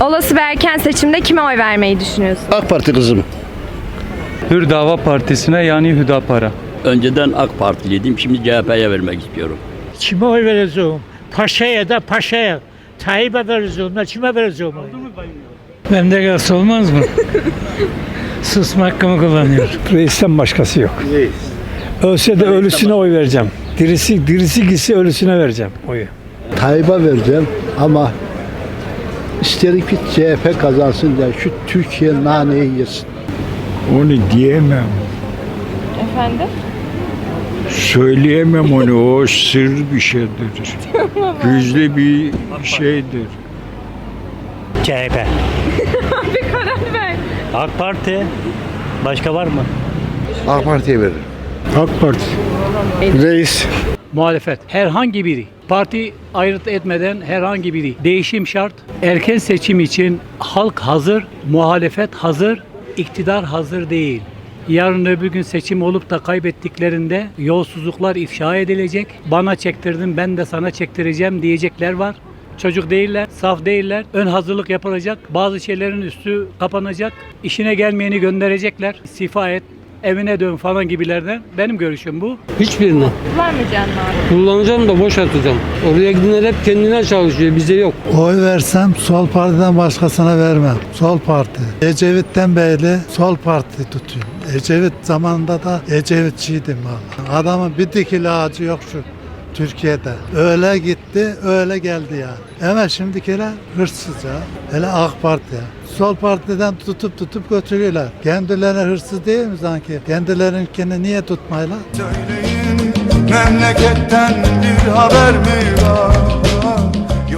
Olası bir erken seçimde kime oy vermeyi düşünüyorsunuz? AK Parti kızım. Hür Dava Partisi'ne yani Hüdapar'a. Önceden AK Partiliydim, şimdi CHP'ye vermek istiyorum. Kime oy vereceğim? Paşa'ya da paşa'ya. Tayyip'e vereceğim kime vereceğim oy? Memleket olmaz mı? Susma hakkımı kullanıyorum. Reisten başkası yok. Ölse de ölüsüne oy vereceğim. Dirisi dirisi gitse ölüsüne vereceğim oyu. Tayyip'e vereceğim ama isterim ki CHP kazansın da şu Türkiye naneyi yesin. Onu diyemem. Efendim? Söyleyemem onu. O sır bir şeydir. Gizli bir şeydir. CHP. Bir karar ver. AK Parti. Başka var mı? AK Parti'ye veririm. AK Parti. Reis. muhalefet herhangi biri parti ayrıt etmeden herhangi biri değişim şart. Erken seçim için halk hazır, muhalefet hazır, iktidar hazır değil. Yarın öbür gün seçim olup da kaybettiklerinde yolsuzluklar ifşa edilecek. Bana çektirdin ben de sana çektireceğim diyecekler var. Çocuk değiller, saf değiller. Ön hazırlık yapılacak. Bazı şeylerin üstü kapanacak. İşine gelmeyeni gönderecekler. Sifa et, evine dön falan gibilerden. Benim görüşüm bu. Hiçbirini. Kullanmayacaksın abi. Kullanacağım da boş atacağım. Oraya gidenler hep kendine çalışıyor. Bize yok. Oy versem sol partiden başkasına vermem. Sol parti. Ecevit'ten beri sol parti tutuyorum. Ecevit zamanında da Ecevitçiydim valla. Adamın bir dikili ağacı yok şu Türkiye'de. Öyle gitti, öyle geldi yani. Ama şimdikiler hırsız ya. Hele AK Parti ya. Sol partiden tutup tutup götürüyorlar. Kendilerine hırsız değil mi sanki? Kendilerinkini niye tutmayla? Söyleyin memleketten bir haber mi?